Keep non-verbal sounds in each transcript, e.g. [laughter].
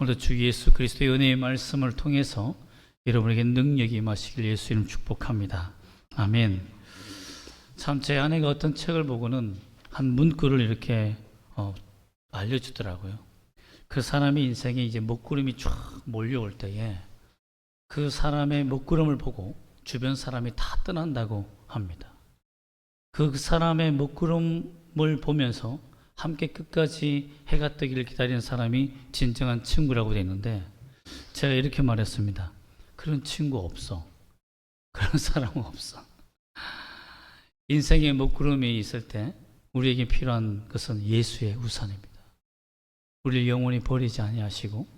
오늘도 주 예수 그리스도의 은혜의 말씀을 통해서 여러분에게 능력이 임하시길 예수 이름 축복합니다. 아멘. 참 제 아내가 어떤 책을 보고는 한 문구를 이렇게 어, 알려주더라고요. 그 사람의 인생에 이제 먹구름이 쫙 몰려올 때에 그 사람의 먹구름을 보고 주변 사람이 다 떠난다고 합니다. 그 사람의 먹구름을 보면서 함께 끝까지 해가 뜨기를 기다리는 사람이 진정한 친구라고 되어 있는데 제가 이렇게 말했습니다. 그런 친구 없어. 그런 [laughs] 사람은 없어. 인생의 먹구름이 있을 때 우리에게 필요한 것은 예수의 우산입니다. 우리를 영원히 버리지 아니하시고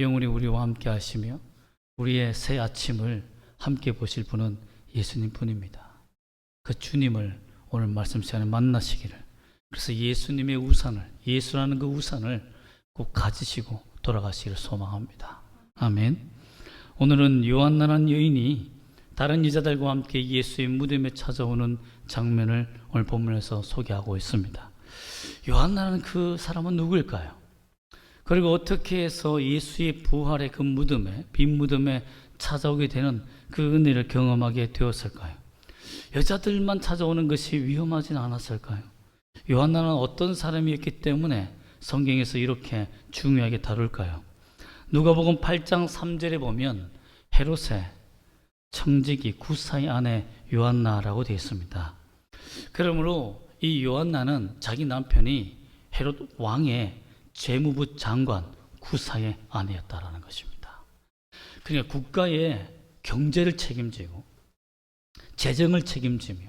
영원히 우리와 함께 하시며 우리의 새 아침을 함께 보실 분은 예수님 뿐입니다. 그 주님을 오늘 말씀 시간에 만나시기를 그래서 예수님의 우산을 예수라는 그 우산을 꼭 가지시고 돌아가시기를 소망합니다. 아멘. 오늘은 요한나라는 여인이 다른 여자들과 함께 예수의 무덤에 찾아오는 장면을 오늘 본문에서 소개하고 있습니다. 요한나라는 그 사람은 누구일까요? 그리고 어떻게 해서 예수의 부활의 그 무덤에 빈 무덤에 찾아오게 되는 그 은혜를 경험하게 되었을까요? 여자들만 찾아오는 것이 위험하진 않았을까요? 요한나는 어떤 사람이었기 때문에 성경에서 이렇게 중요하게 다룰까요? 누가복음 8장 3절에 보면 헤롯의 청지기 구사의 아내 요한나라고 되어 있습니다. 그러므로 이 요한나는 자기 남편이 헤롯 왕의 재무부 장관 구사의 아내였다라는 것입니다. 그러니까 국가의 경제를 책임지고 재정을 책임지며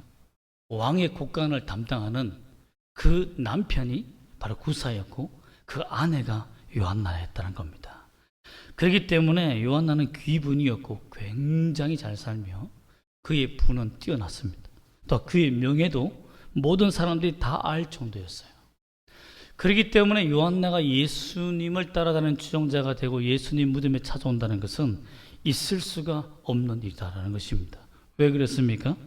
왕의 국간을 담당하는 그 남편이 바로 구사였고 그 아내가 요한나였다는 겁니다. 그렇기 때문에 요한나는 귀분이었고 굉장히 잘 살며 그의 분은 뛰어났습니다. 또 그의 명예도 모든 사람들이 다 알 정도였어요. 그렇기 때문에 요한나가 예수님을 따라다니는 추종자가 되고 예수님 무덤에 찾아온다는 것은 있을 수가 없는 일이다라는 것입니다. 왜 그랬습니까?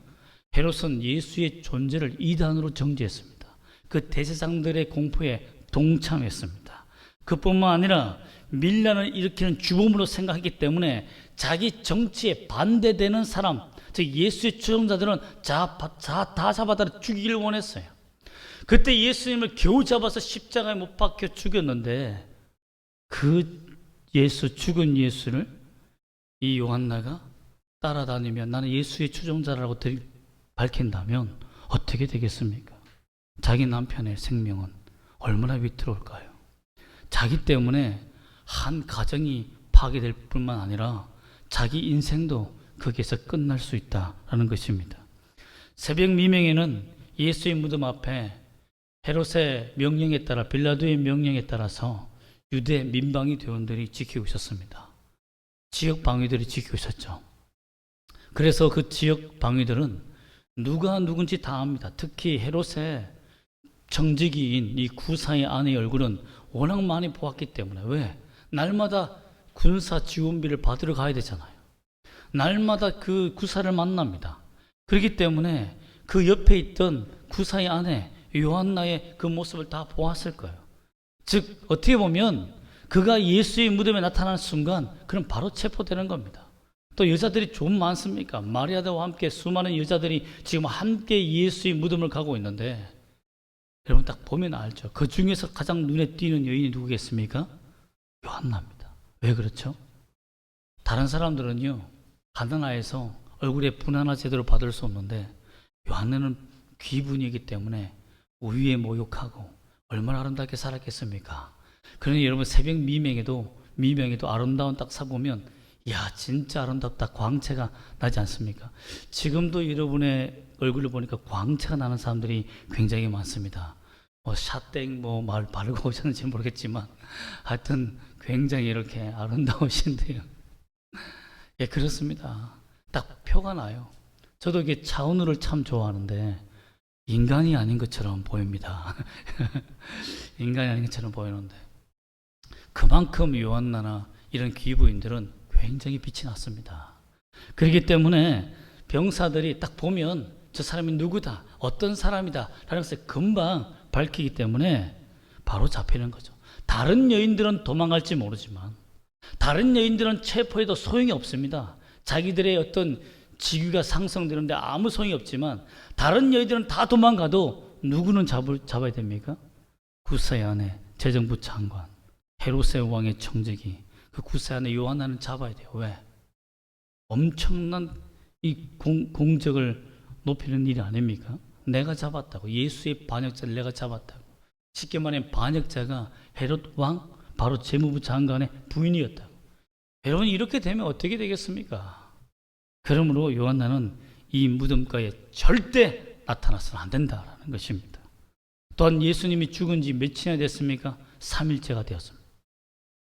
헤롯은 예수의 존재를 이단으로 정죄했습니다. 그 대제사장들의 공포에 동참했습니다. 그뿐만 아니라 밀란을 일으키는 주범으로 생각했기 때문에 자기 정치에 반대되는 사람, 즉 예수의 추종자들은 다 잡아다 죽이기를 원했어요. 그때 예수님을 겨우 잡아서 십자가에 못 박혀 죽였는데 그 예수 죽은 예수를 이 요한나가 따라다니면 나는 예수의 추종자라고 밝힌다면 어떻게 되겠습니까? 자기 남편의 생명은 얼마나 위태로울까요? 자기 때문에 한 가정이 파괴될 뿐만 아니라 자기 인생도 거기에서 끝날 수 있다라는 것입니다. 새벽 미명에는 예수의 무덤 앞에 헤롯의 명령에 따라 빌라도의 명령에 따라서 유대 민방위 대원들이 지키고 있었습니다. 지역 방위들이 지키고 있었죠. 그래서 그 지역 방위들은 누가 누군지 다 압니다. 특히 헤롯의 정직이인 이 구사의 아내의 얼굴은 워낙 많이 보았기 때문에 왜? 날마다 군사 지원비를 받으러 가야 되잖아요. 날마다 그 구사를 만납니다. 그렇기 때문에 그 옆에 있던 구사의 아내 요한나의 그 모습을 다 보았을 거예요. 즉 어떻게 보면 그가 예수의 무덤에 나타나는 순간 그럼 바로 체포되는 겁니다. 또 여자들이 좀 많습니까? 마리아다와 함께 수많은 여자들이 지금 함께 예수의 무덤을 가고 있는데 여러분 딱 보면 알죠. 그 중에서 가장 눈에 띄는 여인이 누구겠습니까? 요한나입니다. 왜 그렇죠? 다른 사람들은요 가난하에서 얼굴에 분 하나 제대로 받을 수 없는데 요한나는 귀분이기 때문에 우위에 모욕하고 얼마나 아름답게 살았겠습니까? 그러니 여러분 새벽 미명에도 미명에도 아름다운 딱 사보면 야 진짜 아름답다 광채가 나지 않습니까? 지금도 여러분의 얼굴을 보니까 광채가 나는 사람들이 굉장히 많습니다. 뭐 샷땡 뭐말 바르고 [laughs] 오셨는지 모르겠지만 하여튼 굉장히 이렇게 아름다우신데요. 예 그렇습니다. 딱 표가 나요. 저도 이게 차은우를 참 좋아하는데 인간이 아닌 것처럼 보입니다. [laughs] 인간이 아닌 것처럼 보이는데 그만큼 요한나나 이런 귀부인들은 굉장히 빛이 났습니다. 그렇기 때문에 병사들이 딱 보면 저 사람이 누구다, 어떤 사람이다 라는 것을 금방 밝히기 때문에 바로 잡히는 거죠. 다른 여인들은 도망갈지 모르지만 다른 여인들은 체포해도 소용이 없습니다. 자기들의 어떤 직위가 상승되는데 아무 소용이 없지만 다른 여인들은 다 도망가도 누구는 잡을, 잡아야 됩니까? 구사의 재정부 장관, 헤로세 왕의 청지기, 그 구사의 아내 요한나는 잡아야 돼요. 왜? 엄청난 이 공, 공적을 높이는 일이 아닙니까? 내가 잡았다고. 예수의 반역자를 내가 잡았다고. 쉽게 말하면 반역자가 헤롯 왕, 바로 재무부 장관의 부인이었다고. 여러분 이렇게 되면 어떻게 되겠습니까? 그러므로 요한나는 이 무덤가에 절대 나타나서는 안 된다라는 것입니다. 또한 예수님이 죽은 지 며칠이나 됐습니까? 3일째가 되었습니다.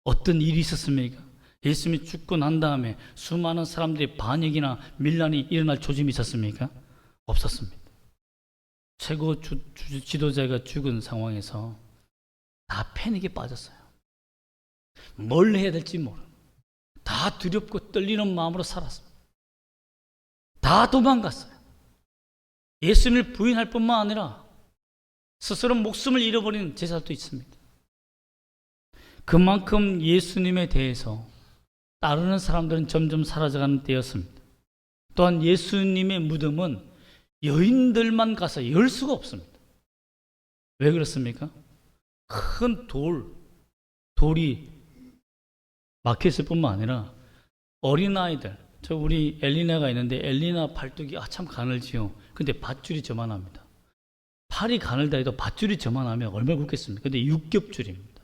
어떤 일이 있었습니까? 예수님이 죽고 난 다음에 수많은 사람들이 반역이나 밀란이 일어날 조짐이 있었습니까? 없었습니다. 최고 주, 주- 지도자가 죽은 상황에서 다 패닉에 빠졌어요. 뭘 해야 될지 모르고 다 두렵고 떨리는 마음으로 살았습니다. 다 도망갔어요. 예수님을 부인할 뿐만 아니라 스스로 목숨을 잃어버린 제자도 있습니다. 그만큼 예수님에 대해서 따르는 사람들은 점점 사라져가는 때였습니다. 또한 예수님의 무덤은 여인들만 가서 열 수가 없습니다. 왜 그렇습니까? 큰 돌, 돌이 막혔을 뿐만 아니라 어린아이들, 저 우리 엘리나가 있는데 엘리나 팔뚝이 아 참 가늘지요. 근데 밧줄이 저만합니다. 팔이 가늘다 해도 밧줄이 저만하면 얼마나 굵겠습니까? 근데 육겹줄입니다.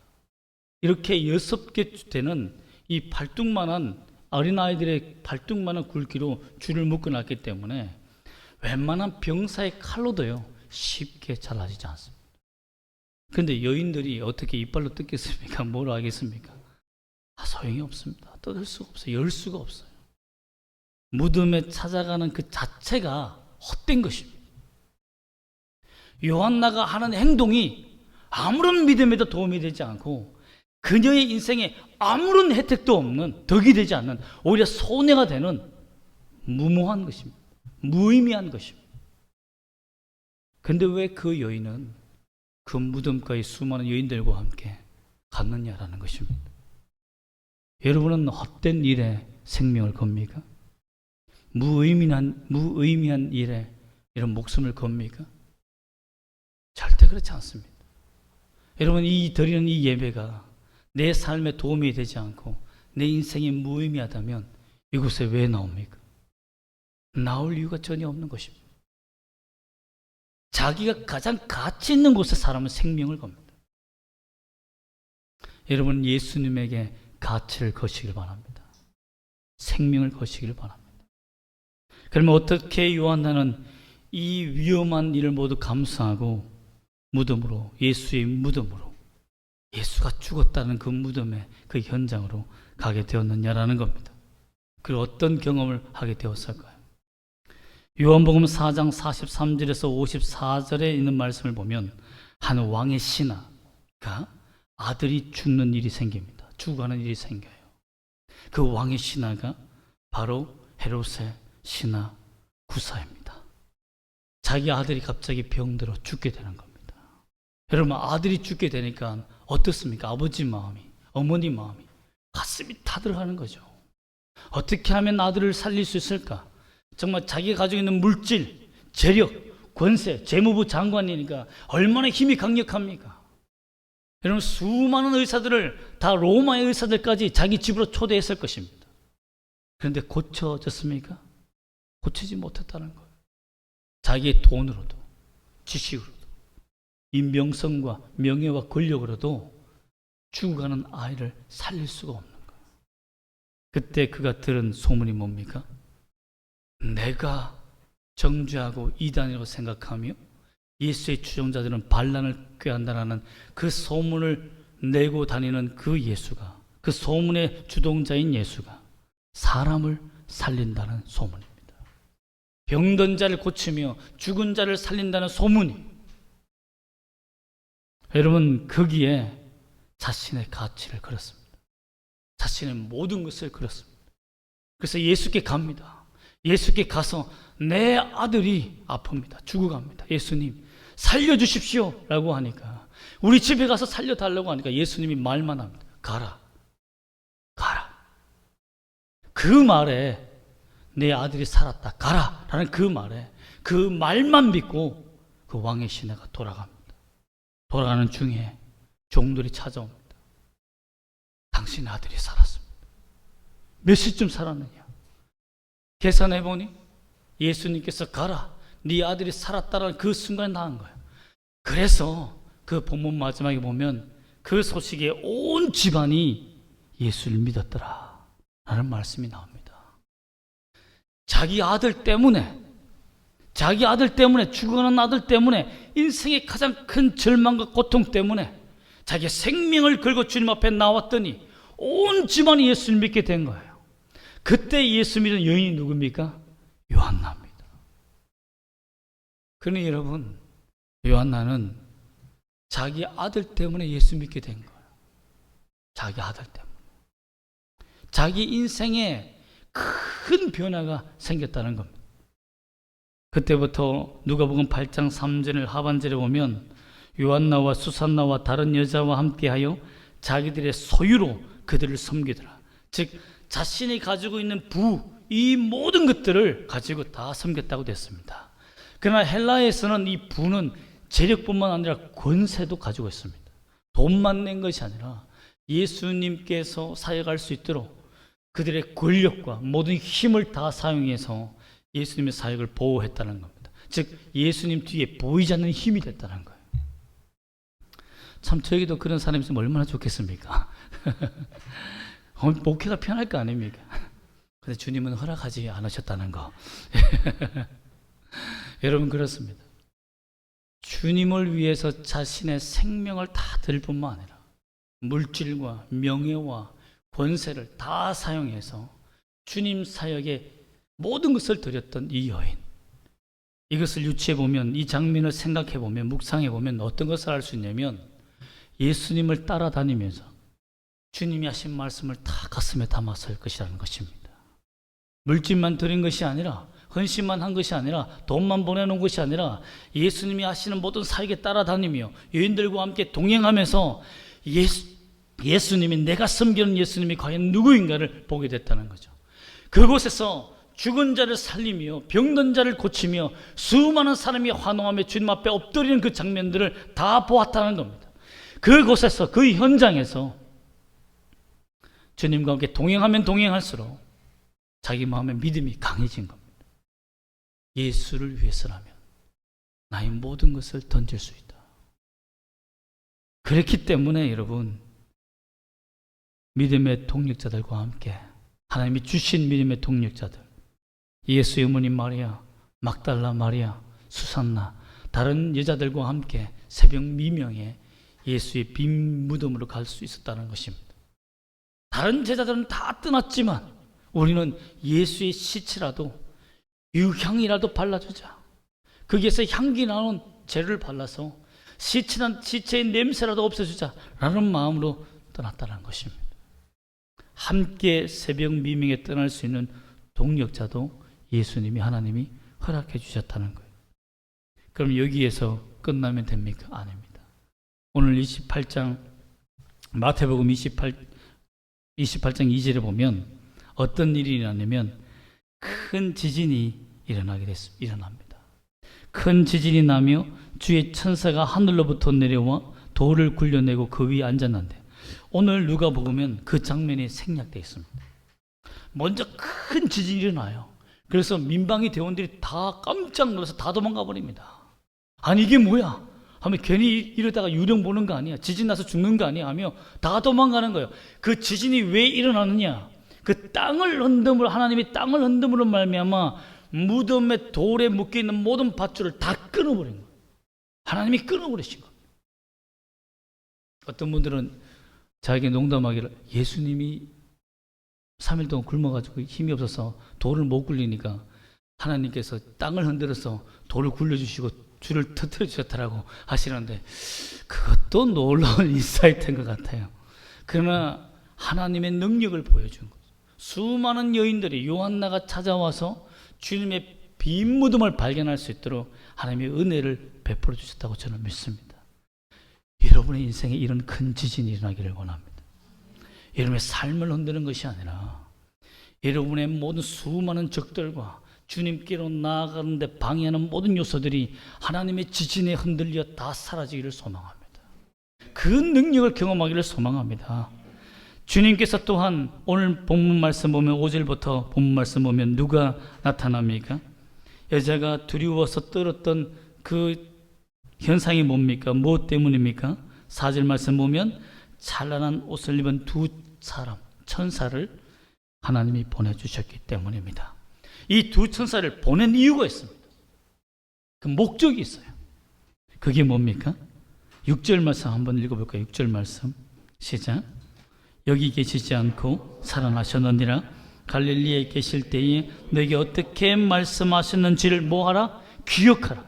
이렇게 여섯 개 되는 이 팔뚝만한 어린아이들의 팔뚝만한 굵기로 줄을 묶어놨기 때문에 웬만한 병사의 칼로도요 쉽게 잘라지지 않습니다. 근데 여인들이 어떻게 이빨로 뜯겠습니까? [laughs] 뭘 하겠습니까? 아, 소용이 없습니다. 뜯을 수가 없어요. 열 수가 없어요. 무덤에 찾아가는 그 자체가 헛된 것입니다. 요한나가 하는 행동이 아무런 믿음에도 도움이 되지 않고 그녀의 인생에 아무런 혜택도 없는 덕이 되지 않는 오히려 손해가 되는 무모한 것입니다. 무의미한 것입니다. 근데 왜 그 여인은 그 무덤가의 수많은 여인들과 함께 갔느냐라는 것입니다. 여러분은 헛된 일에 생명을 겁니까? 무의미한, 무의미한 일에 이런 목숨을 겁니까? 절대 그렇지 않습니다. 여러분, 이 드리는 이 예배가 내 삶에 도움이 되지 않고 내 인생이 무의미하다면 이곳에 왜 나옵니까? 나올 이유가 전혀 없는 것입니다. 자기가 가장 가치 있는 곳에 사람은 생명을 겁니다. 여러분 예수님에게 가치를 거시길 바랍니다. 생명을 거시길 바랍니다. 그러면 어떻게 요한나는 이 위험한 일을 모두 감수하고 무덤으로 예수의 무덤으로 예수가 죽었다는 그 무덤의 그 현장으로 가게 되었느냐라는 겁니다. 그 어떤 경험을 하게 되었을까요? 요한복음 4장 43절에서 54절에 있는 말씀을 보면 한 왕의 신하가 아들이 죽는 일이 생깁니다. 죽어가는 일이 생겨요. 그 왕의 신하가 바로 헤롯의 신하 구사입니다. 자기 아들이 갑자기 병들어 죽게 되는 겁니다. 여러분 아들이 죽게 되니까 어떻습니까? 아버지 마음이, 어머니 마음이 가슴이 타들어가는 거죠. 어떻게 하면 아들을 살릴 수 있을까? 정말 자기가 가지고 있는 물질, 재력, 권세, 재무부 장관이니까 얼마나 힘이 강력합니까? 여러분 수많은 의사들을 다 로마의 의사들까지 자기 집으로 초대했을 것입니다. 그런데 고쳐졌습니까? 고치지 못했다는 거예요. 자기의 돈으로도 지식으로도 이 명성과 명예와 권력으로도 죽어가는 아이를 살릴 수가 없는 거예요. 그때 그가 들은 소문이 뭡니까? 내가 정죄하고 이단이라고 생각하며 예수의 추종자들은 반란을 꾀한다라는 그 소문을 내고 다니는 그 예수가 그 소문의 주동자인 예수가 사람을 살린다는 소문입니다. 병든 자를 고치며 죽은 자를 살린다는 소문이 여러분 거기에 자신의 가치를 걸었습니다. 자신의 모든 것을 걸었습니다. 그래서 예수께 갑니다. 예수께 가서 내 아들이 아픕니다. 죽어갑니다. 예수님 살려주십시오 라고 하니까 우리 집에 가서 살려달라고 하니까 예수님이 말만 합니다. 가라. 가라. 그 말에 내 아들이 살았다 가라 라는 그 말에 그 말만 믿고 그 왕의 시내가 돌아갑니다. 돌아가는 중에 종들이 찾아옵니다. 당신의 아들이 살았습니다. 몇 시쯤 살았느냐? 계산해 보니 예수님께서 가라. 네 아들이 살았다라는 그 순간에 나온 거예요. 그래서 그 본문 마지막에 보면 그 소식에 온 집안이 예수를 믿었더라. 라는 말씀이 나옵니다. 자기 아들 때문에, 자기 아들 때문에, 죽어가는 아들 때문에, 인생의 가장 큰 절망과 고통 때문에 자기 생명을 걸고 주님 앞에 나왔더니 온 집안이 예수를 믿게 된 거예요. 그때 예수 믿은 여인이 누굽니까? 요한나입니다. 그러니 여러분, 요한나는 자기 아들 때문에 예수 믿게 된 거예요. 자기 아들 때문에. 자기 인생에 큰 변화가 생겼다는 겁니다. 그때부터 누가복음 8장 3절을 하반절에 보면 요한나와 수산나와 다른 여자와 함께하여 자기들의 소유로 그들을 섬기더라. 즉 자신이 가지고 있는 부, 이 모든 것들을 가지고 다 섬겼다고 됐습니다. 그러나 헬라에서는 이 부는 재력뿐만 아니라 권세도 가지고 있습니다. 돈만 낸 것이 아니라 예수님께서 사역할 수 있도록 그들의 권력과 모든 힘을 다 사용해서 예수님의 사역을 보호했다는 겁니다. 즉 예수님 뒤에 보이지 않는 힘이 됐다는 거예요. 참 저에게도 그런 사람이 있으면 얼마나 좋겠습니까? [laughs] 어, 목회가 편할 거 아닙니까? 근데 주님은 허락하지 않으셨다는 거. [laughs] 여러분 그렇습니다. 주님을 위해서 자신의 생명을 다 들 뿐만 아니라 물질과 명예와 권세를 다 사용해서 주님 사역에 모든 것을 드렸던 이 여인. 이것을 유치해 보면 이 장면을 생각해 보면 묵상해 보면 어떤 것을 알 수 있냐면 예수님을 따라다니면서 주님이 하신 말씀을 다 가슴에 담았을 것이라는 것입니다. 물질만 드린 것이 아니라 헌신만 한 것이 아니라 돈만 보내놓은 것이 아니라 예수님이 하시는 모든 사역에 따라다니며 여인들과 함께 동행하면서 예수, 예수님이 내가 섬기는 예수님이 과연 누구인가를 보게 됐다는 거죠. 그곳에서 죽은 자를 살리며 병든 자를 고치며 수많은 사람이 환호하며 주님 앞에 엎드리는 그 장면들을 다 보았다는 겁니다. 그곳에서 그 현장에서 주님과 함께 동행하면 동행할수록 자기 마음의 믿음이 강해진 겁니다. 예수를 위해서라면 나의 모든 것을 던질 수 있다. 그렇기 때문에 여러분 믿음의 동력자들과 함께 하나님이 주신 믿음의 동력자들 예수의 어머니 마리아, 막달라 마리아, 수산나 다른 여자들과 함께 새벽 미명에 예수의 빈 무덤으로 갈 수 있었다는 것입니다. 다른 제자들은 다 떠났지만 우리는 예수의 시체라도 유향이라도 발라주자. 거기에서 향기 나는 재를 발라서 시체는 시체의 냄새라도 없애주자. 라는 마음으로 떠났다는 것입니다. 함께 새벽 미명에 떠날 수 있는 동력자도 예수님이 하나님이 허락해 주셨다는 거예요. 그럼 여기에서 끝나면 됩니까? 아닙니다. 오늘 28장 마태복음 28 28장 2절에 보면 어떤 일이 일어나냐면 큰 지진이 일어나게 됐 일어납니다. 큰 지진이 나며 주의 천사가 하늘로부터 내려와 돌을 굴려내고 그 위에 앉았는데 오늘 누가 보면 그 장면이 생략되어 있습니다. 먼저 큰 지진이 일어나요. 그래서 민방위 대원들이 다 깜짝 놀라서 다 도망가 버립니다. 아니 이게 뭐야? 하면 괜히 이러다가 유령 보는 거 아니야? 지진 나서 죽는 거 아니야? 하며 다 도망가는 거예요. 그 지진이 왜 일어나느냐? 그 땅을 흔듦으로 하나님이 땅을 흔듦으로 말미암아 무덤에 돌에 묶여 있는 모든 밧줄을 다 끊어버린 거예요. 하나님이 끊어버리신 겁니다. 어떤 분들은 자에게 농담하기를 예수님이 3일 동안 굶어가지고 힘이 없어서 돌을 못 굴리니까 하나님께서 땅을 흔들어서 돌을 굴려주시고 줄을 터뜨려 주셨다라고 하시는데 그것도 놀라운 [laughs] 인사이트인 것 같아요. 그러나 하나님의 능력을 보여준 거죠. 수많은 여인들이 요한나가 찾아와서 주님의 빈 무덤을 발견할 수 있도록 하나님의 은혜를 베풀어 주셨다고 저는 믿습니다. 여러분의 인생에 이런 큰 지진이 일어나기를 원합니다. 여러분의 삶을 흔드는 것이 아니라 여러분의 모든 수많은 적들과 주님께로 나아가는데 방해하는 모든 요소들이 하나님의 지진에 흔들려 다 사라지기를 소망합니다. 그 능력을 경험하기를 소망합니다. 주님께서 또한 오늘 본문 말씀 보면 5절부터 본문 말씀 보면 누가 나타납니까? 여자가 두려워서 떨었던 그 현상이 뭡니까? 무엇 때문입니까? 4절 말씀 보면 찬란한 옷을 입은 두 사람, 천사를 하나님이 보내주셨기 때문입니다. 이 두 천사를 보낸 이유가 있습니다. 그 목적이 있어요. 그게 뭡니까? 6절 말씀 한번 읽어볼까요? 6절 말씀 시작. 여기 계시지 않고 살아나셨느니라 갈릴리에 계실 때에 너에게 어떻게 말씀하셨는지를 뭐하라? 기억하라.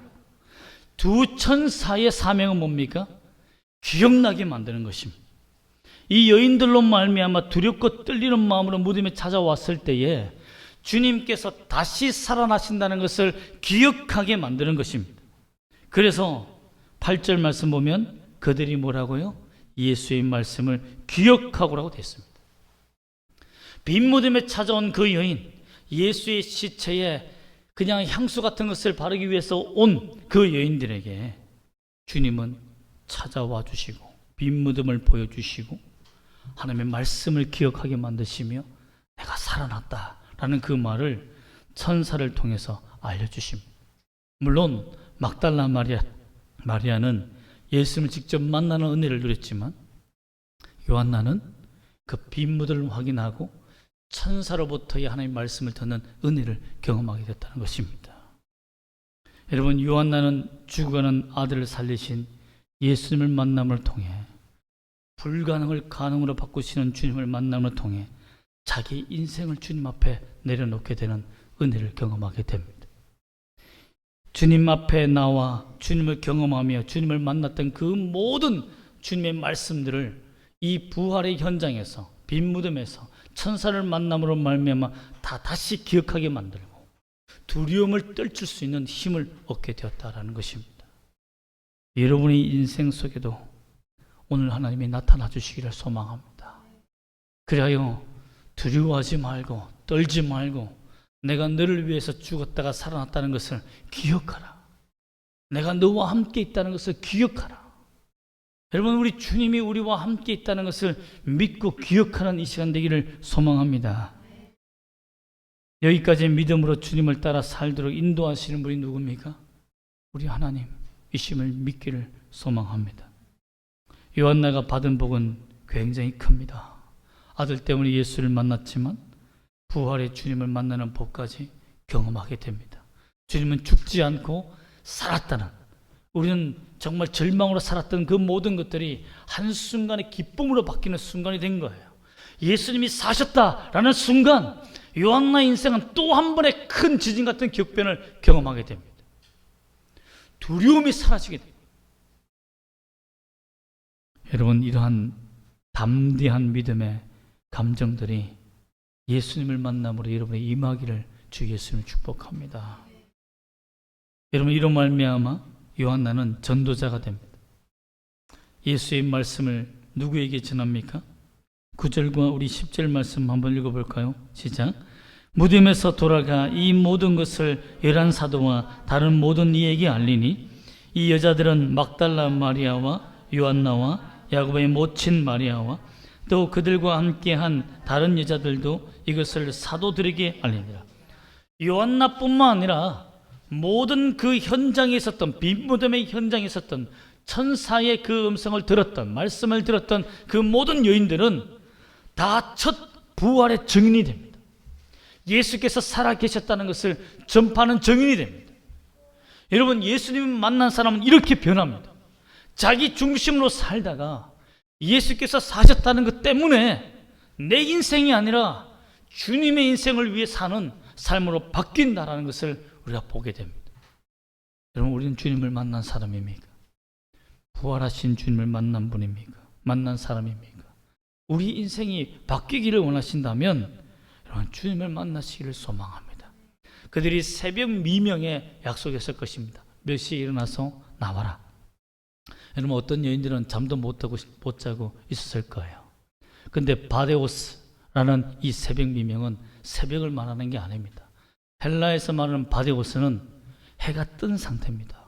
두 천사의 사명은 뭡니까? 기억나게 만드는 것입니다. 이 여인들로 말미암아 두렵고 떨리는 마음으로 무덤에 찾아왔을 때에 주님께서 다시 살아나신다는 것을 기억하게 만드는 것입니다. 그래서 8절 말씀 보면 그들이 뭐라고요? 예수의 말씀을 기억하고라고 됐습니다. 빈 무덤에 찾아온 그 여인, 예수의 시체에 그냥 향수 같은 것을 바르기 위해서 온 그 여인들에게 주님은 찾아와 주시고 빈 무덤을 보여주시고 하나님의 말씀을 기억하게 만드시며 내가 살아났다라는 그 말을 천사를 통해서 알려주십니다. 물론 막달라 마리아 마리아는 예수님을 직접 만나는 은혜를 누렸지만 요한나는 그 빈 무덤을 확인하고 천사로부터의 하나님의 말씀을 듣는 은혜를 경험하게 됐다는 것입니다. 여러분 요한나는 죽어가는 아들을 살리신 예수님을 만남을 통해 불가능을 가능으로 바꾸시는 주님을 만남을 통해 자기 인생을 주님 앞에 내려놓게 되는 은혜를 경험하게 됩니다. 주님 앞에 나와 주님을 경험하며 주님을 만났던 그 모든 주님의 말씀들을 이 부활의 현장에서 빈 무덤에서 천사를 만남으로 말미암아 다 다시 기억하게 만들고 두려움을 떨칠 수 있는 힘을 얻게 되었다라는 것입니다. 여러분의 인생 속에도 오늘 하나님이 나타나 주시기를 소망합니다. 그리하여 두려워하지 말고 떨지 말고 내가 너를 위해서 죽었다가 살아났다는 것을 기억하라. 내가 너와 함께 있다는 것을 기억하라. 여러분 우리 주님이 우리와 함께 있다는 것을 믿고 기억하는 이 시간 되기를 소망합니다. 여기까지 믿음으로 주님을 따라 살도록 인도하시는 분이 누굽니까? 우리 하나님 이심을 믿기를 소망합니다. 요한나가 받은 복은 굉장히 큽니다. 아들 때문에 예수를 만났지만 부활의 주님을 만나는 복까지 경험하게 됩니다. 주님은 죽지 않고 살았다는 우리는 정말 절망으로 살았던 그 모든 것들이 한순간에 기쁨으로 바뀌는 순간이 된 거예요. 예수님이 사셨다라는 순간 요한나 인생은 또 한 번의 큰 지진 같은 격변을 경험하게 됩니다. 두려움이 사라지게 됩니다. 여러분 이러한 담대한 믿음의 감정들이 예수님을 만남으로 여러분의 임하기를 주 예수님 축복합니다. 여러분 이런 말미암아 요한나는 전도자가 됩니다. 예수의 말씀을 누구에게 전합니까? 9절과 우리 10절 말씀 한번 읽어볼까요? 시작. 무덤에서 돌아가 이 모든 것을 열한 사도와 다른 모든 이에게 알리니 이 여자들은 막달라 마리아와 요한나와 야곱의 모친 마리아와 또 그들과 함께한 다른 여자들도 이것을 사도들에게 알리니라. 요한나뿐만 아니라 모든 그 현장에 있었던 빈무덤의 현장에 있었던 천사의 그 음성을 들었던 말씀을 들었던 그 모든 여인들은 다 첫 부활의 증인이 됩니다. 예수께서 살아 계셨다는 것을 전파하는 증인이 됩니다. 여러분 예수님 만난 사람은 이렇게 변합니다. 자기 중심으로 살다가 예수께서 사셨다는 것 때문에 내 인생이 아니라 주님의 인생을 위해 사는 삶으로 바뀐다라는 것을 우리가 보게 됩니다. 여러분 우리는 주님을 만난 사람입니까? 부활하신 주님을 만난 분입니까? 만난 사람입니까? 우리 인생이 바뀌기를 원하신다면 여러분 주님을 만나시기를 소망합니다. 그들이 새벽 미명에 약속했을 것입니다. 몇 시에 일어나서 나와라. 여러분 어떤 여인들은 잠도 못 자고 못 자고 있었을 거예요. 근데 바데오스 라는 이 새벽 미명은 새벽을 말하는 게 아닙니다. 헬라에서 말하는 바데오스는 해가 뜬 상태입니다.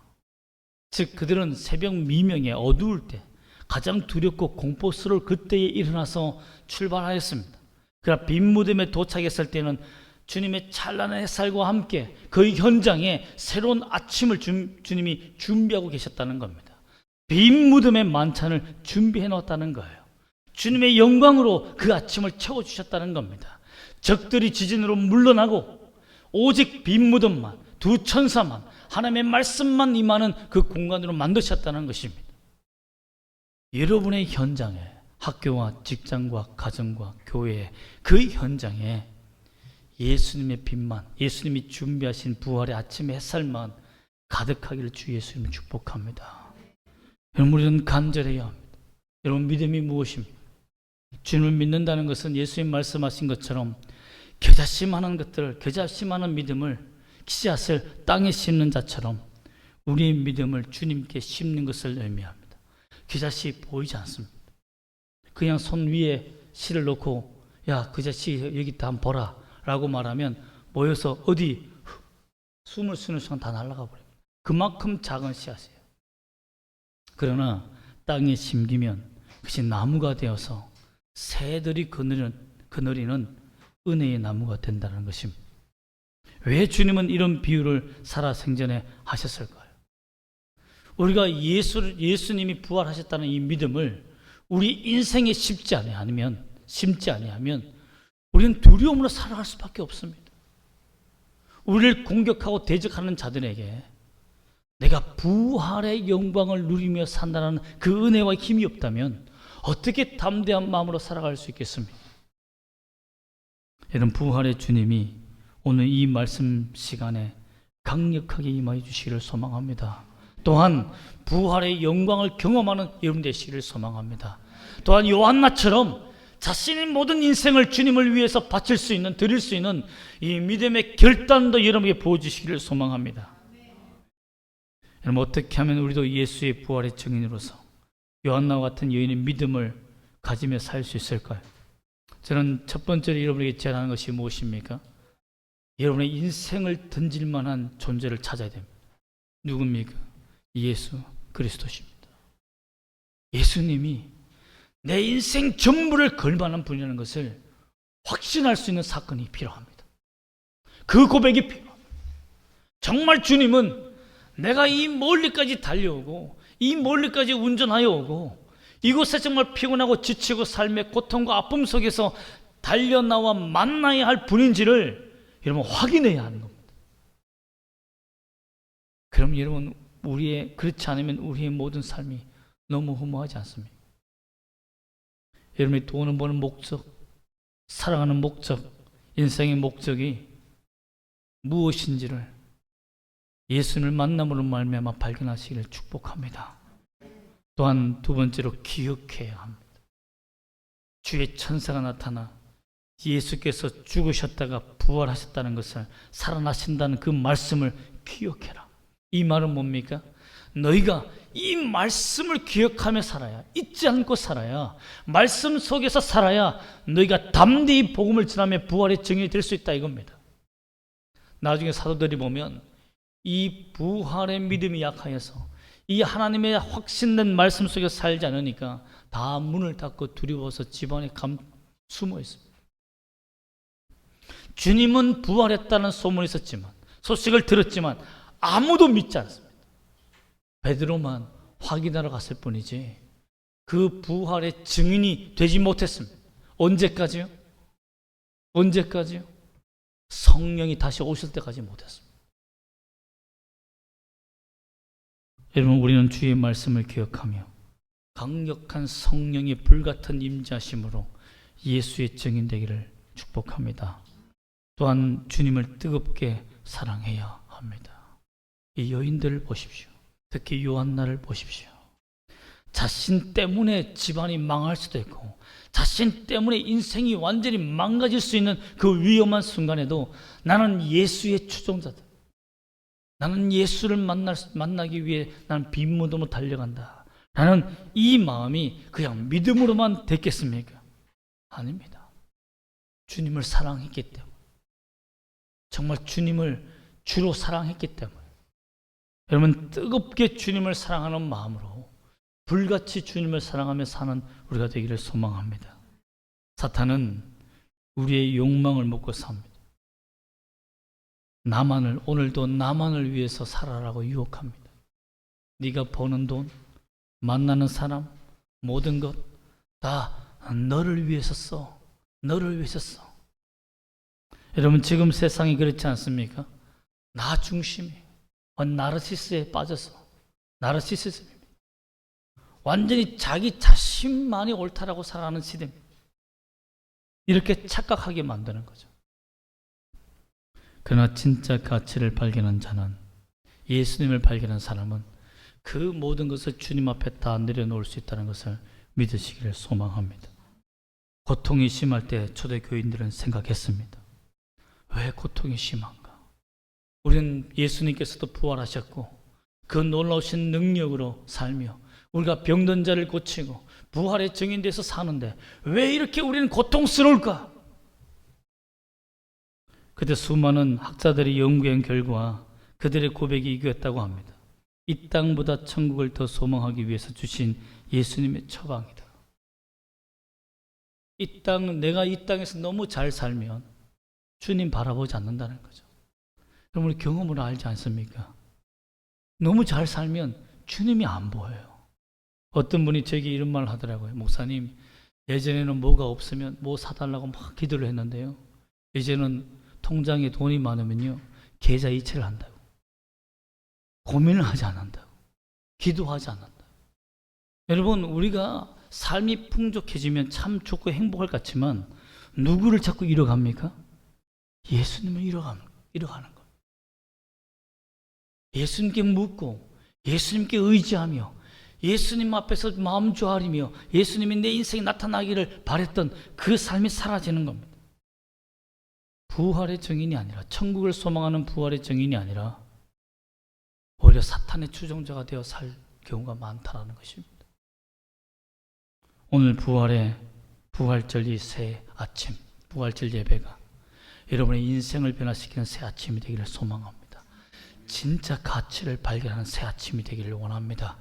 즉 그들은 새벽 미명에 어두울 때 가장 두렵고 공포스러울 그때에 일어나서 출발하였습니다. 그러나 빈 무덤에 도착했을 때는 주님의 찬란한 햇살과 함께 그 현장에 새로운 아침을 주, 주님이 준비하고 계셨다는 겁니다. 빈 무덤의 만찬을 준비해 놓았다는 거예요. 주님의 영광으로 그 아침을 채워 주셨다는 겁니다. 적들이 지진으로 물러나고 오직 빈 무덤만 두 천사만 하나님의 말씀만 임하는 그 공간으로 만드셨다는 것입니다. 여러분의 현장에 학교와 직장과 가정과 교회 그 현장에 예수님의 빛만 예수님이 준비하신 부활의 아침의 햇살만 가득하기를 주 예수님을 축복합니다. 여러분 우리는 간절해야 합니다. 여러분 믿음이 무엇입니까? 주님을 믿는다는 것은 예수님 말씀하신 것처럼 겨자씨만한 것들을 겨자씨만한 믿음을 씨앗을 땅에 심는 자처럼 우리의 믿음을 주님께 심는 것을 의미합니다. 겨자씨 보이지 않습니다. 그냥 손 위에 씨를 놓고 야 겨자씨 여기 있다 한번 보라 라고 말하면 모여서 어디 숨을 쉬는 순간 다 날아가 버려요. 그만큼 작은 씨앗이에요. 그러나 땅에 심기면 그것이 나무가 되어서 새들이 그늘은, 그늘이는 은혜의 나무가 된다는 것입니다. 왜 주님은 이런 비유를 살아 생전에 하셨을까요? 우리가 예수, 예수님이 부활하셨다는 이 믿음을 우리 인생에 심지 아니하면, 심지 아니하면 우리는 두려움으로 살아갈 수밖에 없습니다. 우리를 공격하고 대적하는 자들에게 내가 부활의 영광을 누리며 산다는 그 은혜와 힘이 없다면 어떻게 담대한 마음으로 살아갈 수 있겠습니까? 여러분 부활의 주님이 오늘 이 말씀 시간에 강력하게 임하여 주시기를 소망합니다. 또한 부활의 영광을 경험하는 여러분 되시기를 소망합니다. 또한 요한나처럼 자신의 모든 인생을 주님을 위해서 바칠 수 있는 드릴 수 있는 이 믿음의 결단도 여러분에게 보여주시기를 소망합니다. 여러분 어떻게 하면 우리도 예수의 부활의 증인으로서 요한나와 같은 여인의 믿음을 가지며 살 수 있을까요? 저는 첫 번째로 여러분에게 제안하는 것이 무엇입니까? 여러분의 인생을 던질 만한 존재를 찾아야 됩니다. 누굽니까? 예수 그리스도십니다. 예수님이 내 인생 전부를 걸 만한 분이라는 것을 확신할 수 있는 사건이 필요합니다. 그 고백이 필요합니다. 정말 주님은 내가 이 멀리까지 달려오고 이 멀리까지 운전하여 오고 이곳에 정말 피곤하고 지치고 삶의 고통과 아픔 속에서 달려나와 만나야 할 분인지를 여러분 확인해야 하는 겁니다. 그럼 여러분 우리의 그렇지 않으면 우리의 모든 삶이 너무 허무하지 않습니까? 여러분이 돈을 버는 목적, 사랑하는 목적, 인생의 목적이 무엇인지를 예수님을 만남으로 말미암아 발견하시기를 축복합니다. 또한 두 번째로 기억해야 합니다. 주의 천사가 나타나 예수께서 죽으셨다가 부활하셨다는 것을 살아나신다는 그 말씀을 기억해라. 이 말은 뭡니까? 너희가 이 말씀을 기억하며 살아야 잊지 않고 살아야 말씀 속에서 살아야 너희가 담대히 복음을 전하며 부활의 증인이 될 수 있다 이겁니다. 나중에 사도들이 보면 이 부활의 믿음이 약하여서 이 하나님의 확신된 말씀 속에 살지 않으니까 다 문을 닫고 두려워서 집안에 감 숨어 있습니다. 주님은 부활했다는 소문이 있었지만 소식을 들었지만 아무도 믿지 않습니다. 베드로만 확인하러 갔을 뿐이지 그 부활의 증인이 되지 못했습니다. 언제까지요? 언제까지요? 성령이 다시 오실 때까지 못했습니다. 여러분 우리는 주의 말씀을 기억하며 강력한 성령의 불같은 임자심으로 예수의 증인 되기를 축복합니다. 또한 주님을 뜨겁게 사랑해야 합니다. 이 여인들을 보십시오. 특히 요한나를 보십시오. 자신 때문에 집안이 망할 수도 있고 자신 때문에 인생이 완전히 망가질 수 있는 그 위험한 순간에도 나는 예수의 추종자다. 나는 예수를 만날, 만나기 위해 나는 빈무덤으로 달려간다. 나는 이 마음이 그냥 믿음으로만 됐겠습니까? 아닙니다. 주님을 사랑했기 때문에 정말 주님을 주로 사랑했기 때문에 여러분 뜨겁게 주님을 사랑하는 마음으로 불같이 주님을 사랑하며 사는 우리가 되기를 소망합니다. 사탄은 우리의 욕망을 먹고 삽니다. 나만을 오늘도 나만을 위해서 살아라고 유혹합니다. 네가 버는 돈, 만나는 사람, 모든 것 다 너를 위해서 써. 너를 위해서 써. 여러분 지금 세상이 그렇지 않습니까? 나 중심이 나르시스에 빠져서 나르시스입니다. 완전히 자기 자신만이 옳다라고 살아가는 시대입니다. 이렇게 착각하게 만드는 거죠. 그러나 진짜 가치를 발견한 자는 예수님을 발견한 사람은 그 모든 것을 주님 앞에 다 내려놓을 수 있다는 것을 믿으시기를 소망합니다. 고통이 심할 때 초대 교인들은 생각했습니다. 왜 고통이 심한가? 우리는 예수님께서도 부활하셨고 그 놀라우신 능력으로 살며 우리가 병든 자를 고치고 부활의 증인 돼서 사는데 왜 이렇게 우리는 고통스러울까? 그때 수많은 학자들이 연구한 결과 그들의 고백이 이거였다고 합니다. 이 땅보다 천국을 더 소망하기 위해서 주신 예수님의 처방이다. 이 땅, 내가 이 땅에서 너무 잘 살면 주님 바라보지 않는다는 거죠. 그럼 우리 경험으로 알지 않습니까? 너무 잘 살면 주님이 안 보여요. 어떤 분이 제게 이런 말을 하더라고요. 목사님, 예전에는 뭐가 없으면 뭐 사달라고 막 기도를 했는데요. 이제는 통장에 돈이 많으면요. 계좌 이체를 한다고. 고민을 하지 않는다고. 기도하지 않는다. 여러분, 우리가 삶이 풍족해지면 참 좋고 행복할 것 같지만 누구를 자꾸 잃어갑니까? 예수님을 잃어가는, 잃어가는 거. 예수님께 묻고 예수님께 의지하며 예수님 앞에서 마음 조아리며 예수님이 내 인생에 나타나기를 바랬던 그 삶이 사라지는 겁니다. 부활의 증인이 아니라 천국을 소망하는 부활의 증인이 아니라 오히려 사탄의 추종자가 되어 살 경우가 많다라는 것입니다. 오늘 부활의 부활절 이 새 아침, 부활절 예배가 여러분의 인생을 변화시키는 새 아침이 되기를 소망합니다. 진짜 가치를 발견하는 새 아침이 되기를 원합니다.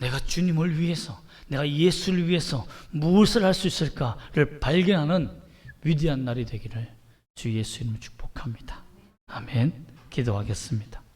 내가 주님을 위해서, 내가 예수를 위해서 무엇을 할 수 있을까를 발견하는 위대한 날이 되기를 주 예수 이름으로 축복합니다. 아멘. 기도하겠습니다.